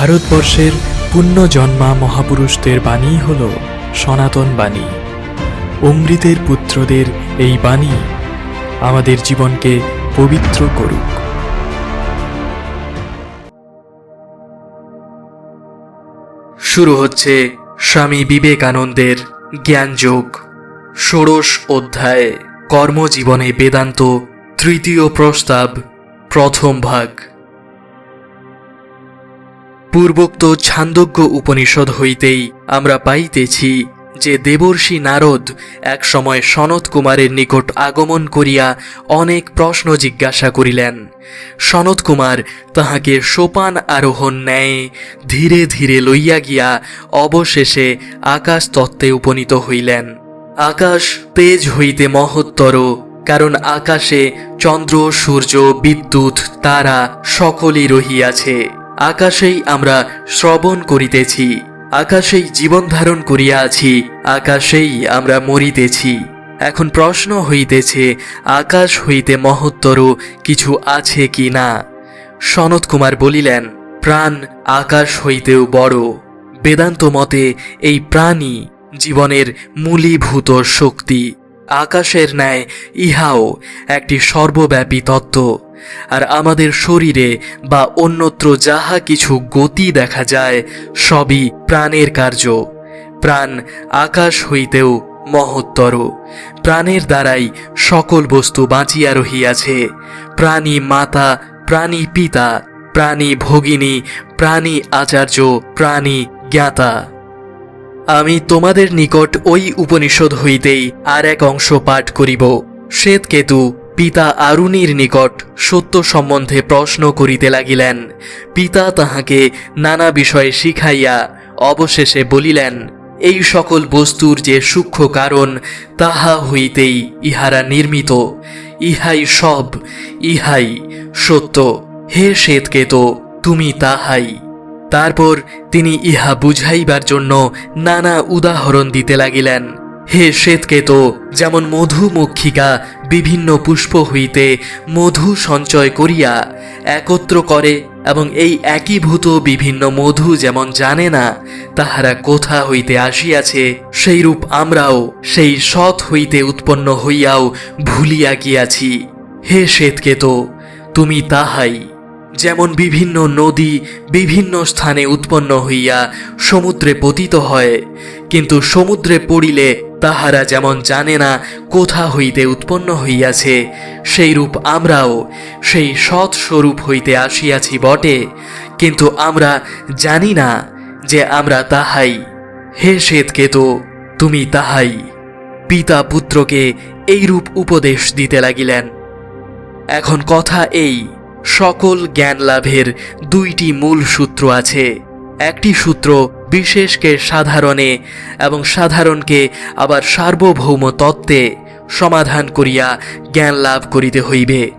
ভারতবর্ষের পুণ্যজন্মা মহাপুরুষদের বাণী হল সনাতন বাণী। অমৃতের পুত্রদের এই বাণী আমাদের জীবনকে পবিত্র করুক। শুরু হচ্ছে স্বামী বিবেকানন্দের জ্ঞানযোগ। ষোড়শ অধ্যায় কর্মজীবনে বেদান্ত তৃতীয় প্রস্তাব, প্রথম ভাগ। পূর্বোক্ত ছান্দোগ্য উপনিষদ হইতেই আমরা পাইতেছি যে দেবর্ষি নারদ এক সময় সনত কুমারের নিকট আগমন করিয়া অনেক প্রশ্ন জিজ্ঞাসা করিলেন। সনত কুমার তাহাকে সোপান আরোহণ ন্যায় ধীরে ধীরে লইয়া গিয়া অবশেষে আকাশ তত্ত্বে উপনীত হইলেন। আকাশ তেজ হইতে মহত্তর, কারণ আকাশে চন্দ্র, সূর্য, বিদ্যুৎ, তারা সকলই রহিয়াছে। আকাশেই আমরা শ্রবণ করিতেছি, আকাশেই জীবন ধারণ করিয়া আছি, আকাশেই আমরা মরিতেছি। এখন প্রশ্ন হইতেছে, আকাশ হইতে মহত্তর কিছু আছে কি না? সনত কুমার বলিলেন, প্রাণ আকাশ হইতেও বড়। বেদান্ত মতে এই প্রাণী জীবনের মূলীভূত শক্তি। আকাশের ন্যায় ইহাও একটি সর্বব্যাপী তত্ত্ব। আর আমাদের শরীরে বা অন্যত্র যাহা কিছু গতি দেখা যায়, সবই প্রাণের কার্য। প্রাণ আকাশ হইতেও মহত্তর। প্রাণের দ্বারাই সকল বস্তু বাঁচিয়া রহিয়াছে। প্রাণী মাতা, প্রাণী পিতা, প্রাণী ভগিনী, প্রাণী আচার্য, প্রাণী জ্ঞাতা। আমি তোমাদের নিকট ওই উপনিষদ হইতেই আর এক অংশ পাঠ করিব। শ্বেতকেতু পিতা আরুণীর নিকট সত্য সম্বন্ধে প্রশ্ন করিতে লাগিলেন। পিতা তাহাকে নানা বিষয়ে শিখাইয়া অবশেষে বলিলেন, এই সকল বস্তুর যে সূক্ষ্ম কারণ, তাহা হইতেই ইহারা নির্মিত। ইহাই সব, ইহাই সত্য। হে শ্বেতকেতো, তুমি তাহাই। তারপর তিনি ইহা বুঝাইবার জন্য নানা উদাহরণ দিতে লাগিলেন। হে শ্বেতকেতো, যেমন মধুমক্ষিকা বিভিন্ন পুষ্প হইতে মধু সঞ্চয় করিয়া একত্র করে এবং এই একীভূত বিভিন্ন মধু যেমন জানে না, তাহারা কোথা হইতে আসিয়াছে, সেইরূপ আমরাও সেই সৎ হইতে উৎপন্ন হইয়াও ভুলিয়া গিয়াছি। হে শ্বেতকেত, তুমি তাহাই, যেমন বিভিন্ন নদী বিভিন্ন স্থানে উৎপন্ন হইয়া সমুদ্রে পতিত হয়, কিন্তু সমুদ্রে পড়িলে তাহারা যেমন জানে না কোথা হইতে উৎপন্ন হইয়াছে সেইরূপ আমরাও, সেই সৎ স্বরূপ হইতে আসিয়াছি বটে। কিন্তু আমরা জানি না যে আমরা তাহাই। হে শ্বেতকেতো, তুমি তাহাই। পিতা পুত্রকে এইরূপ উপদেশ দিতে লাগিলেন। এখন কথা এই, সকল জ্ঞান লাভের দুইটি মূল সূত্র আছে। একটি সূত্র বিশেষকে সাধারণে এবং সাধারণকে আবার সার্বভৌম তত্ত্বে সমাধান করিয়া জ্ঞান লাভ করিতে হইবে।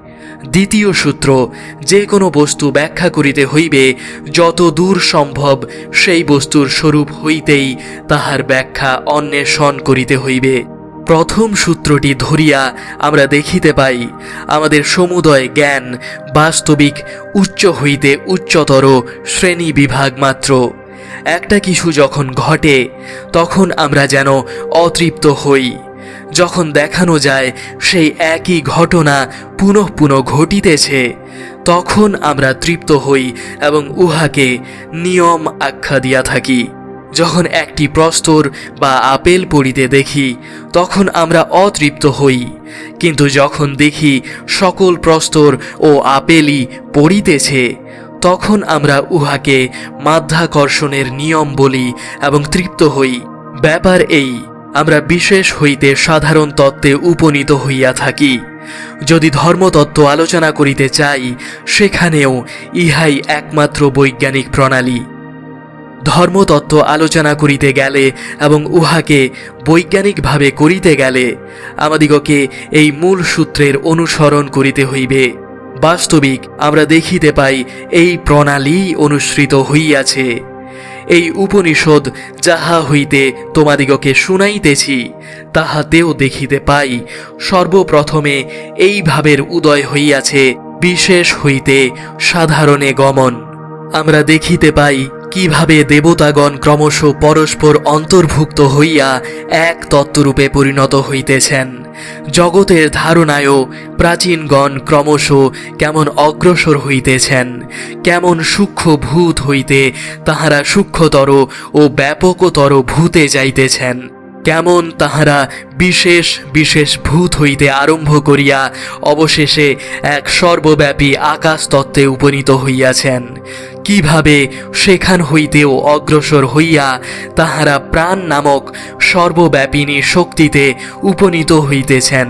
দ্বিতীয় সূত্র, যে কোনো বস্তু ব্যাখ্যা করিতে হইবে, যত দূর সম্ভব সেই বস্তুর স্বরূপ হইতেই তাহার ব্যাখ্যা অন্বেষণ করিতে হইবে। প্রথম সূত্রটি ধরিয়া আমরা দেখিতে পাই, আমাদের সমুদয় জ্ঞান বাস্তবিক উচ্চ হইতে উচ্চতর শ্রেণি বিভাগ মাত্র। একটা কিছু যখন ঘটে, তখন আমরা যেন অতৃপ্ত হই। যখন দেখানো যায় সেই একই ঘটনা পুনঃ পুনঃ ঘটিতেছে, তখন আমরা তৃপ্ত হই এবং উহাকে নিয়ম আখ্যা দিয়া থাকি। যখন একটি প্রস্তর বা আপেল পড়িতে দেখি, তখন আমরা অতৃপ্ত হই। কিন্তু যখন দেখি সকল প্রস্তর ও আপেলই পড়িতেছে তখন আমরা উহাকে মাধ্যাকর্ষণের নিয়ম বলি এবং তৃপ্ত হই। ব্যাপার এই, আমরা বিশেষ হইতে সাধারণ তত্ত্বে উপনীত হইয়া থাকি। যদি ধর্মতত্ত্ব আলোচনা করিতে চাই, সেখানেও ইহাই একমাত্র বৈজ্ঞানিক প্রণালী। ধর্মতত্ত্ব আলোচনা করিতে গেলে এবং উহাকে বৈজ্ঞানিকভাবে করিতে গেলে আমাদিগকে এই মূল সূত্রের অনুসরণ করিতে হইবে। বাস্তবিক আমরা দেখিতে পাই এই প্রণালী অনুসৃত হইয়াছে। এই উপনিষদ যাহা হইতে তোমাদিগকে শুনাইতেছি, তাহাতেও দেখিতে পাই সর্বপ্রথমে এই ভাবের উদয় হইয়াছে, বিশেষ হইতে সাধারণে গমন। আমরা দেখিতে পাই কীভাবে দেবতাগণ ক্রমশ পরস্পর অন্তর্ভুক্ত হইয়া এক তত্ত্বরূপে পরিণত হইতেছেন? জগতের ধারণায়ও প্রাচীনগণ ক্রমশ কেমন অগ্রসর হইতেছেন? কেমন সূক্ষ্ম ভূত হইতে তাহারা সূক্ষ্মতর ও ব্যাপকতর ভূতে যাইতেছেন? কেমন তাহারা বিশেষ বিশেষ ভূত হইতে আরম্ভ করিয়া অবশেষে এক সর্বব্যাপী আকাশ তত্ত্বে উপনীত হইয়াছেন। কীভাবে সেখান হইতেও অগ্রসর হইয়া তাহারা প্রাণ নামক সর্বব্যাপিনী শক্তিতে উপনীত হইতেছেন।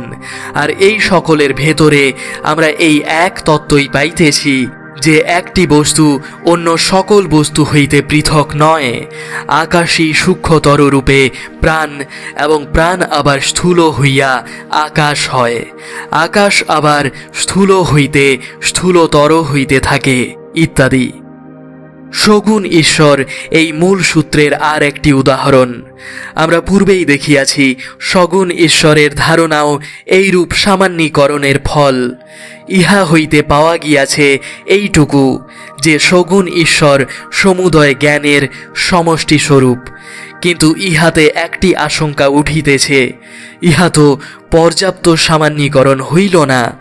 আর এই সকলের ভেতরে আমরা এই এক তত্ত্বই পাইতেছি যে একটি বস্তু অন্য সকল বস্তু হইতে পৃথক নয়। আকাশই সূক্ষ্মতর রূপে প্রাণ এবং প্রাণ আবার স্থূল হইয়া আকাশ হয়। আকাশ আবার স্থূল হইতে স্থূলতর হইতে থাকে, ইত্যাদি। সগুণ ঈশ্বর এই মূল সূত্রের আর একটি উদাহরণ। আমরা পূর্বেই দেখিয়াছি সগুণ ঈশ্বরের ধারণাও এইরূপ সামান্যীকরণের ফল। ইহা হইতে পাওয়া গিয়াছে এইটুকু, যে সগুণ ঈশ্বর সমুদয় জ্ঞানের সমষ্টি স্বরূপ কিন্তু ইহাতে একটি আশঙ্কা উঠিতেছে, ইহা তো পর্যাপ্ত সামান্যীকরণ হইল না।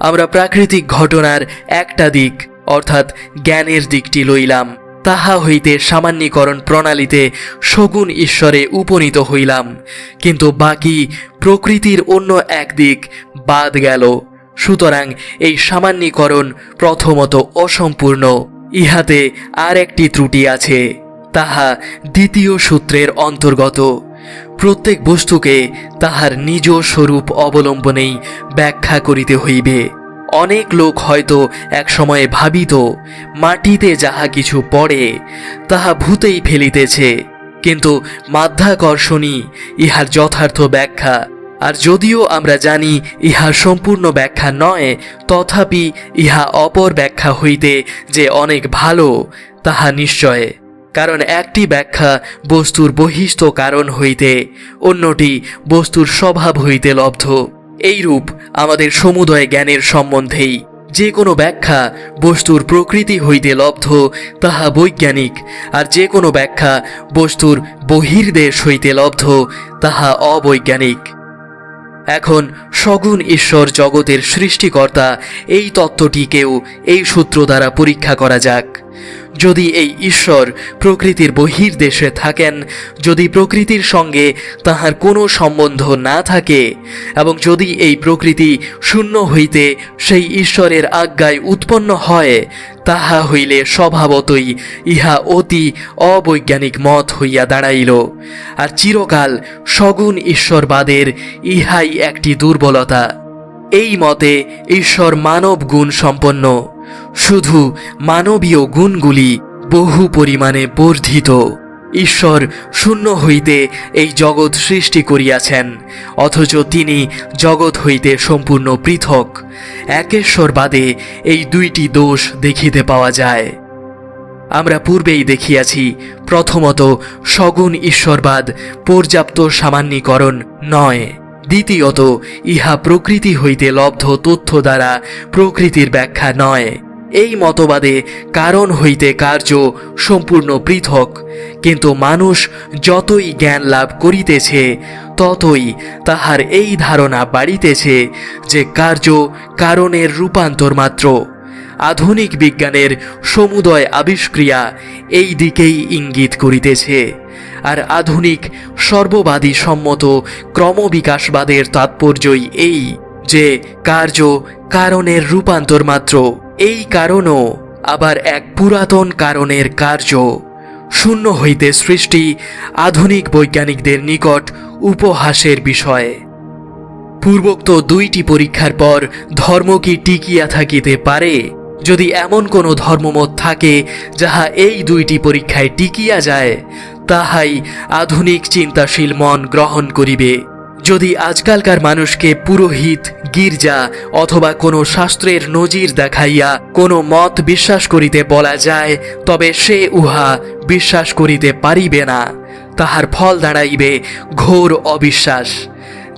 আমরা প্রাকৃতিক ঘটনার একটা দিক অর্থাৎ জ্ঞানের দিকটি লইলাম। তাহা হইতে সামান্যীকরণ প্রণালীতে সগুণ ঈশ্বরে উপনীত হইলাম। কিন্তু বাকি প্রকৃতির অন্য এক দিক বাদ গেল। সুতরাং এই সামান্যীকরণ প্রথমত অসম্পূর্ণ। ইহাতে আর একটি ত্রুটি আছে, তাহা দ্বিতীয় সূত্রের অন্তর্গত। প্রত্যেক বস্তুকে তাহার নিজ স্বরূপ অবলম্বনেই ব্যাখ্যা করিতে হইবে। অনেক লোক হয়তো এক সময়ে ভাবিত মাটিতে যাহা কিছু পড়ে, তাহা ভূতেই ফেলিতেছে। কিন্তু মাধ্যাকর্ষণী ইহার যথার্থ ব্যাখ্যা। আর যদিও আমরা জানি ইহা সম্পূর্ণ ব্যাখ্যা নয়, তথাপি ইহা অপর ব্যাখ্যা হইতে যে অনেক ভালো, তাহা নিশ্চয়। কারণ একটি ব্যাখ্যা বস্তুর বহিস্থ কারণ হইতে, অন্যটি বস্তুর স্বভাব হইতে লব্ধ। এইরূপ আমাদের সমুদয় জ্ঞানের সম্বন্ধেই। যে কোনো ব্যাখ্যা বস্তুর প্রকৃতি হইতে লব্ধ, তাহা বৈজ্ঞানিক, আর যে কোনো ব্যাখ্যা বস্তুর বহির্দেশ হইতে লব্ধ, তাহা অবৈজ্ঞানিক। এখন সগুণ ঈশ্বর জগতের সৃষ্টিকর্তা এই তত্ত্বটিকেও এই সূত্র দ্বারা পরীক্ষা করা যাক। যদি এই ঈশ্বর প্রকৃতির বহির্দেশে থাকেন, যদি প্রকৃতির সঙ্গে তাহার কোনো সম্বন্ধ না থাকে, এবং যদি এই প্রকৃতি শূন্য হইতে সেই ঈশ্বরের আজ্ঞায় উৎপন্ন হয়, তাহা হইলে স্বভাবতই ইহা অতি অবৈজ্ঞানিক মত হইয়া দাঁড়াইল। আর চিরকাল সগুণ ঈশ্বরবাদের ইহাই একটি দুর্বলতা। এই মতে ঈশ্বর মানব গুণ সম্পন্ন। শুধু মানবীয় গুণগুলি বহু পরিমাণে বর্ধিত। ঈশ্বর শূন্য হইতে এই জগৎ সৃষ্টি করিয়াছেন, অথচ তিনি জগৎ হইতে সম্পূর্ণ পৃথক। একেশ্বরবাদে এই দুইটি দোষ দেখিতে পাওয়া যায়। আমরা পূর্বেই দেখিয়াছি, প্রথমত সগুণ ঈশ্বরবাদ পর্যাপ্ত সামান্যীকরণ নয়। দ্বিতীয়ত, ইহা প্রকৃতি হইতে লব্ধ তথ্য দ্বারা প্রকৃতির ব্যাখ্যা নয়। এই মতবাদে কারণ হইতে কার্য সম্পূর্ণ পৃথক, কিন্তু মানুষ যতই জ্ঞান লাভ করিতেছে, ততই তাহার এই ধারণা বাড়িতেছে যে কার্য কারণের রূপান্তর মাত্র। আধুনিক বিজ্ঞানের সমুদয় আবিষ্ক্রিয়া এই দিকেই ইঙ্গিত করিতেছে। আর আধুনিক, সর্ববাদী সম্মত ক্রমবিকাশবাদের তাৎপর্যই এই যে কার্য কারণের রূপান্তর মাত্র। এই কারণও আবার এক পুরাতন কারণের কার্য। শূন্য হইতে সৃষ্টি আধুনিক বৈজ্ঞানিকদের নিকট উপহাসের বিষয়। পূর্বোক্ত দুইটি পরীক্ষার পর ধর্ম কি টিকিয়া থাকিতে পারে? যদি এমন কোনো ধর্মমত থাকে যাহা এই দুইটি পরীক্ষায় টিকিয়া যায়, তাহাই আধুনিক চিন্তাশীল মন গ্রহণ করিবে। যদি আজকালকার মানুষকে পুরোহিত, গির্জা অথবা কোনো শাস্ত্রের নজির দেখাইয়া কোনো মত বিশ্বাস করিতে বলা যায়, তবে সে উহা বিশ্বাস করিতে পারিবে না। তাহার ফল দাঁড়াইবে ঘোর অবিশ্বাস।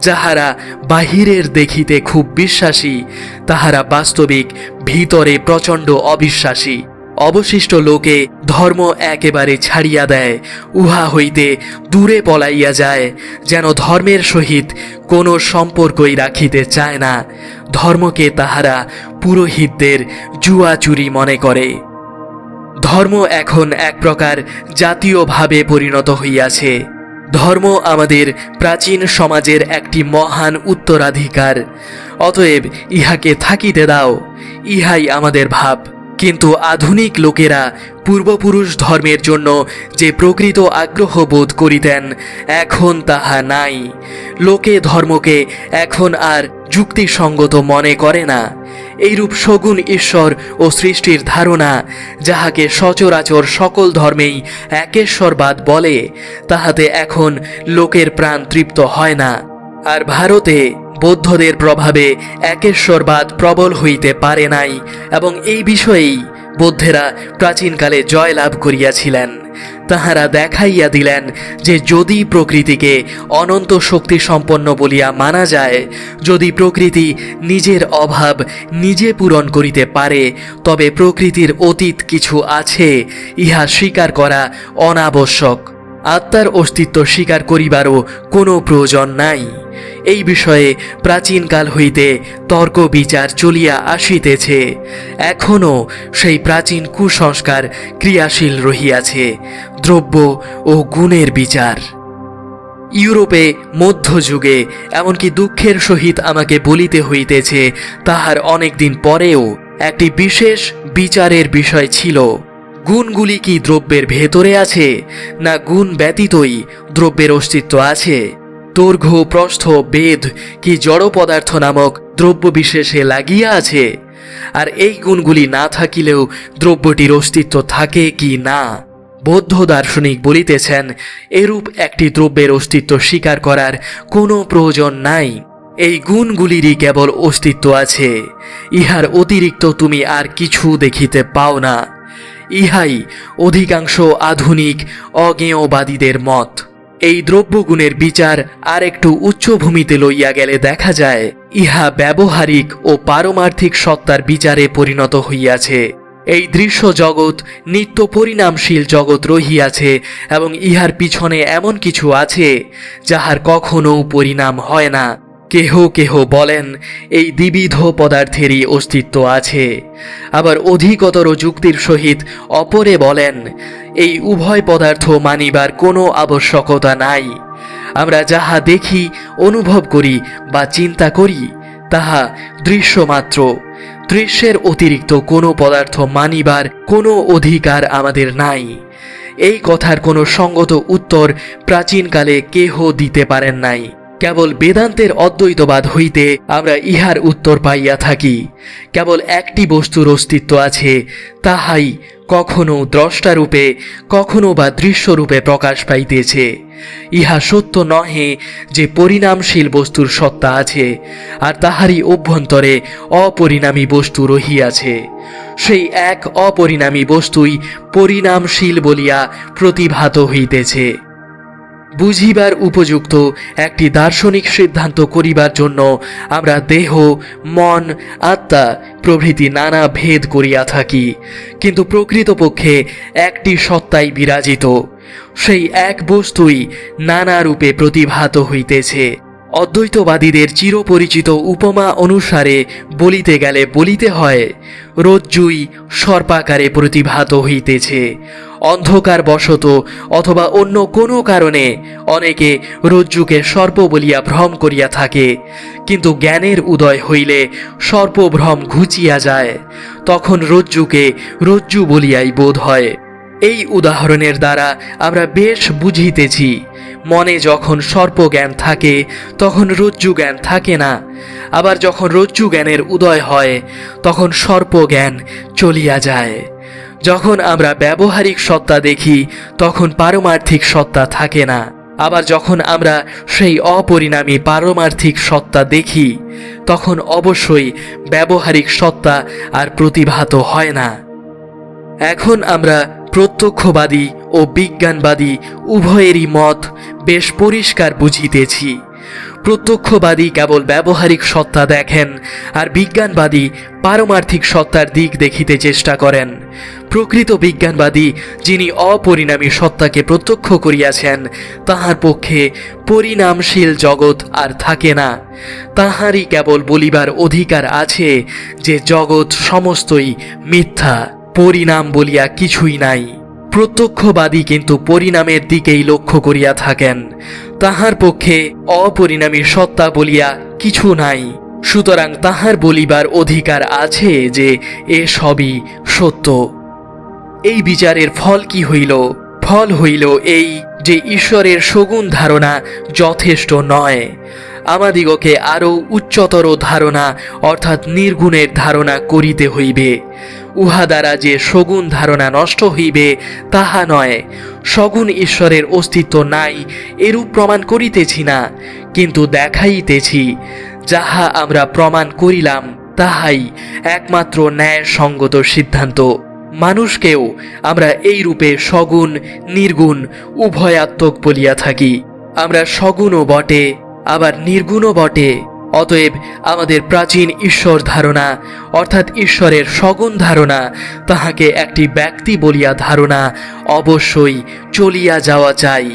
যাহারা বাহিরের দেখিতে খুব বিশ্বাসী, তাহারা বাস্তবিক ভিতরে প্রচণ্ড অবিশ্বাসী। অবশিষ্ট লোকে ধর্ম একেবারে ছাড়িয়া দেয়, উহা হইতে দূরে পলাইয়া যায়, যেন ধর্মের সহিত কোনো সম্পর্কই রাখিতে চায় না। ধর্মকে তাহারা পুরোহিতদের জুয়াচুরি মনে করে। ধর্ম এখন এক প্রকার জাতীয়ভাবে পরিণত হইয়াছে। ধর্ম আমাদের প্রাচীন সমাজের একটি মহান উত্তরাধিকার। অতএব ইহাকে থাকিতে দাও ইহাই আমাদের ভাব। কিন্তু আধুনিক লোকেরা পূর্বপুরুষ ধর্মের জন্য যে প্রকৃত আগ্রহ বোধ করিতেন, এখন তাহা নাই। লোকে ধর্মকে এখন আর যুক্তিসঙ্গত মনে করে না। এইরূপ সগুণ ঈশ্বর ও সৃষ্টির ধারণা, যাহাকে সচরাচর সকল ধর্মেই একেশ্বরবাদ বলে, তাহাতে এখন লোকের প্রাণ তৃপ্ত হয় না। আর ভারতে বৌদ্ধদের প্রভাবে একেশ্বরবাদ প্রবল হইতে পারে নাই এবং এই বিষয়েই বৌদ্ধেরা প্রাচীনকালে জয়লাভ করিয়াছিলেন। তাহারা দেখাইয়া দিলেন যে যদি প্রকৃতিকে অনন্ত শক্তি সম্পন্ন বলিয়া মানা যায়, যদি প্রকৃতি নিজের অভাব নিজে পূরণ করিতে পারে, তবে প্রকৃতির অতীত কিছু আছে, ইহা স্বীকার করা অনাবশ্যক। আত্মার অস্তিত্ব স্বীকার করিবারও কোনো প্রয়োজন নাই। এই বিষয়ে প্রাচীনকাল হইতে তর্ক বিচার চলিয়া আসিতেছে। এখনও সেই প্রাচীন কুসংস্কার ক্রিয়াশীল রহিয়াছে, দ্রব্য ও গুণের বিচার। ইউরোপে মধ্যযুগে, এমনকি দুঃখের সহিত আমাকে বলিতে হইতেছে, তাহার অনেক দিন পরেও একটি বিশেষ বিচারের বিষয় ছিল, গুণগুলি কি দ্রব্যের ভেতরে আছে, না গুণ ব্যতীতই দ্রব্যের অস্তিত্ব আছে? দৈর্ঘ্য প্রস্থ, বেদ কি জড় পদার্থ নামক দ্রব্য বিশেষে লাগিয়া আছে? আর এই গুণগুলি না থাকিলেও দ্রব্যটির অস্তিত্ব থাকে কি না? বৌদ্ধ দার্শনিক বলিতেছেন, এরূপ একটি দ্রব্যের অস্তিত্ব স্বীকার করার কোনো প্রয়োজন নাই। এই গুণগুলিরই কেবল অস্তিত্ব আছে। ইহার অতিরিক্ত তুমি আর কিছু দেখিতে পাও না। ইহাই অধিকাংশ আধুনিক অজ্ঞেয়বাদীদের মত। এই দ্রব্যগুণের বিচার আর একটু উচ্চভূমিতে লইয়া গেলে দেখা যায়, ইহা ব্যবহারিক ও পারমার্থিক সত্তার বিচারে পরিণত হইয়াছে। এই দৃশ্য জগৎ, নিত্য পরিণামশীল জগৎ রহিয়াছে এবং ইহার পিছনে এমন কিছু আছে, যাহার কখনও পরিণাম হয় না। কেহ কেহ বলেন, এই দ্বিবিধ পদার্থেরই অস্তিত্ব আছে। আবার অধিকতর যুক্তির সহিত অপরে বলেন, এই উভয় পদার্থ মানিবার কোনো আবশ্যকতা নাই। আমরা যাহা দেখি, অনুভব করি বা চিন্তা করি, তাহা দৃশ্যমাত্র। দৃশ্যের অতিরিক্ত কোনো পদার্থ মানিবার কোনো অধিকার আমাদের নাই। এই কথার কোনো সঙ্গত উত্তর প্রাচীনকালে কেহ দিতে পারেন নাই। কেবল বেদান্তের অদ্বৈতবাদ হইতে আমরা ইহার উত্তর পাইয়া থাকি। কেবল একটি বস্তুর অস্তিত্ব আছে, তাহাই কখনো দ্রষ্টারূপে, কখনো বা দৃশ্যরূপে প্রকাশ পাইতেছে। ইহা সত্য নহে যে পরিণামশীল বস্তুর সত্তা আছে, আর তাহারই অভ্যন্তরে অপরিণামী বস্তু রহিয়াছে। সেই এক অপরিণামী বস্তুই পরিণামশীল বলিয়া প্রতিভাত হইতেছে। বুঝিবার উপযুক্ত একটি দার্শনিক সিদ্ধান্ত করিবার জন্য আমরা দেহ, মন, আত্মা প্রভৃতি নানা ভেদ করিয়া থাকি। কিন্তু প্রকৃতপক্ষে একটি সত্তাই বিরাজিত। সেই এক বস্তুই নানা রূপে প্রতিভাত হইতেছে। অদ্বৈতবাদীদের চিরপরিচিত উপমা অনুসারে বলিতে গেলে বলিতে হয়, রজ্জুই সর্পাকারে প্রতিভাত হইতেছে। অন্ধকার বশত অথবা অন্য কোনো কারণে অনেকে রজ্জুকে সর্প বলিয়া ভ্রম করিয়া থাকে। কিন্তু জ্ঞানের উদয় হইলে সর্পভ্রম ঘুচিয়া যায়, তখন রজ্জুকে রজ্জু বলিয়াই বোধ হয়। এই উদাহরণের দ্বারা আমরা বেশ বুঝিতেছি, মনে যখন সর্পজ্ঞান থাকে, তখন রজ্জু জ্ঞান থাকে না। আবার যখন রজ্জু জ্ঞানের উদয় হয়, তখন সর্পজ্ঞান চলিয়া যায়। যখন আমরা ব্যবহারিক সত্তা দেখি, তখন পারমার্থিক সত্তা থাকে না। আবার যখন আমরা সেই অপরিণামী পারমার্থিক সত্তা দেখি, তখন অবশ্যই ব্যবহারিক সত্তা আর প্রতিভাত হয় না। এখন আমরা প্রত্যক্ষবাদী ও বিজ্ঞানবাদী উভয়েরই মত বেশ পরিষ্কার বুঝিতেছি। প্রত্যক্ষবাদী কেবল ব্যবহারিক সত্তা দেখেন, আর বিজ্ঞানবাদী পারমার্থিক সত্তার দিক দেখিতে চেষ্টা করেন। প্রকৃত বিজ্ঞানবাদী যিনি অপরিণামী সত্তাকে প্রত্যক্ষ করিয়াছেন, তাহার পক্ষে পরিণামশীল জগৎ আর থাকে না। তাহারই কেবল বলিবার অধিকার আছে যে জগৎ সমস্তই মিথ্যা, পরিণাম বলিয়া কিছুই নাই। প্রত্যক্ষবাদী কিন্তু পরিণামের দিকেই লক্ষ্য করিয়া থাকেন। তাহার পক্ষে অপরিণামী সত্তা বলিয়া কিছু নাই। সুতরাং তাহার বলিবার অধিকার আছে যে এ সবই সত্য। এই বিচারের ফল কি হইল? ফল হইল এই যে ঈশ্বরের সগুণ ধারণা যথেষ্ট নয়। আমাদিগকে আরও উচ্চতর ধারণা, অর্থাৎ নির্গুণের ধারণা করিতে হইবে। উহা দ্বারা যে সগুণ ধারণা নষ্ট হইবে, তাহা নয়। সগুণ ঈশ্বরের অস্তিত্ব নাই, এরূপ প্রমাণ করিতেছি না, কিন্তু দেখাইতেছি। যাহা আমরা প্রমাণ করিলাম, তাহাই একমাত্র ন্যায়সঙ্গত সিদ্ধান্ত। মানুষকেও আমরা এই রূপে সগুণ, নির্গুণ, উভয়াত্মক বলিয়া থাকি। আমরা সগুণও বটে আবার নির্গুণও বটে। অতএব আমাদের প্রাচীন ঈশ্বর ধারণা, অর্থাৎ ঈশ্বরের সগুণ ধারণা, তাহাকে একটি ব্যক্তি বলিয়া ধারণা অবশ্যই চলিয়া যাওয়া চাই।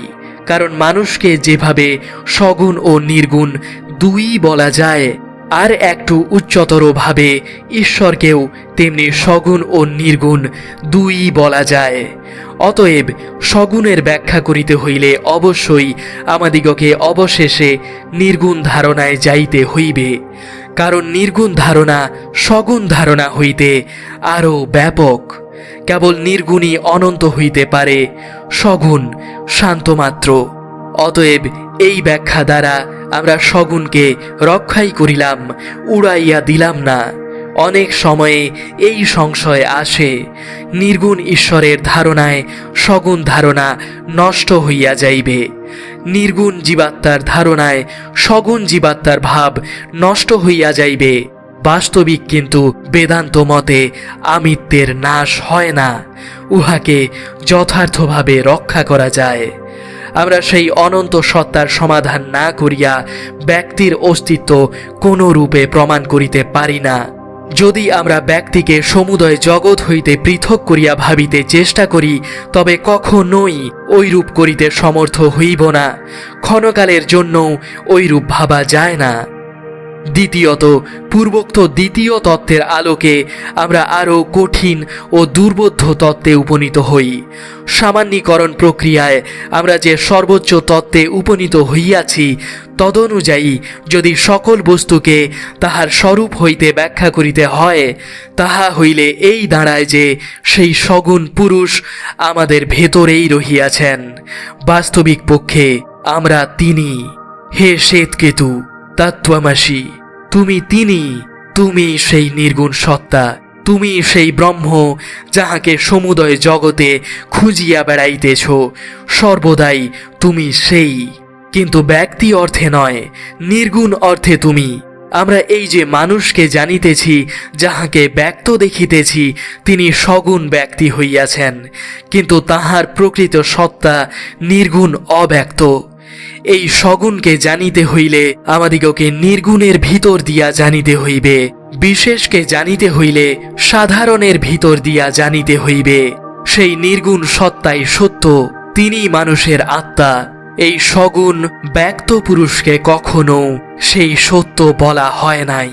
কারণ মানুষকে যেভাবে সগুণ ও নির্গুণ দুই বলা যায় আর একটু উচ্চতর ভাবে ঈশ্বরকেও তেমনি সগুণ ও নির্গুণ দুই বলা যায়। অতএব সগুণের ব্যাখ্যা করিতে হইলে অবশ্যই আমাদিগকে অবশেষে নির্গুণ ধারণায় যাইতে হইবে। কারণ নির্গুণ ধারণা, সগুণ ধারণা হইতে আরও ব্যাপক। কেবল নির্গুণই অনন্ত হইতে পারে, সগুণ শান্তমাত্র। অতএব এই ব্যাখ্যা দ্বারা আমরা সগুণকে রক্ষাই করিলাম, উড়াইয়া দিলাম না। অনেক সময়ে এই সংশয় আসে। নির্গুণ ঈশ্বরের ধারণায় সগুণ ধারণা নষ্ট হইয়া যাইবে। নির্গুণ জীবাত্মার ধারণায় সগুণ জীবাত্মার ভাব নষ্ট হইয়া যাইবে। বাস্তবিক কিন্তু বেদান্ত মতে আমিত্বের নাশ হয় না। উহাকে যথার্থভাবে রক্ষা করা যায়। আমরা সেই অনন্ত সত্তার সমাধান না করিয়া ব্যক্তির অস্তিত্ব কোনো রূপে প্রমাণ করিতে পারি না। যদি আমরা ব্যক্তিকে সমুদয় জগৎ হইতে পৃথক করিয়া ভাবিতে চেষ্টা করি, তবে কখনোই ঐরূপ করিতে সমর্থ হইব না। ক্ষণকালের জন্যও ঐরূপ ভাবা যায় না। দ্বিতীয়ত, পূর্বোক্ত দ্বিতীয় তত্ত্বের আলোকে আমরা আরও কঠিন ও দুর্বোধ্য তত্ত্বে উপনীত হই। সামান্যীকরণ প্রক্রিয়ায় আমরা যে সর্বোচ্চ তত্ত্বে উপনীত হইয়াছি, তদনুযায়ী যদি সকল বস্তুকে তাহার স্বরূপ হইতে ব্যাখ্যা করিতে হয়, তাহা হইলে এই দাঁড়ায় যে সেই সগুণ পুরুষ আমাদের ভেতরেই রহিয়াছেন। বাস্তবিক পক্ষে আমরা তিনি। হে শ্বেতকেতু, তত্ত্বমাসী তুমি তিনি, তুমি সেই নির্গুণ সত্তা, তুমি সেই ব্রহ্ম, যাহাকে সমুদয় জগতে খুঁজিয়া বেড়াইতেছ। সর্বদাই তুমি সেই, কিন্তু ব্যক্তি অর্থে নয়, নির্গুণ অর্থে তুমি। আমরা এই যে মানুষকে জানিতেছি, যাহাকে ব্যক্ত দেখিতেছি, তিনি সগুণ ব্যক্তি হইয়াছেন, কিন্তু তাহার প্রকৃত সত্তা নির্গুণ অব্যক্ত। এই সগুণকে জানিতে হইলে আমাদিগকে নির্গুণের ভিতর দিয়া জানিতে হইবে, বিশেষকে জানিতে হইলে সাধারণের ভিতর দিয়া জানিতে হইবে। সেই নির্গুণ সত্তাই সত্য তিনি মানুষের আত্মা। এই সগুণ ব্যক্ত পুরুষকে কখনো সেই সত্য বলা হয় নাই।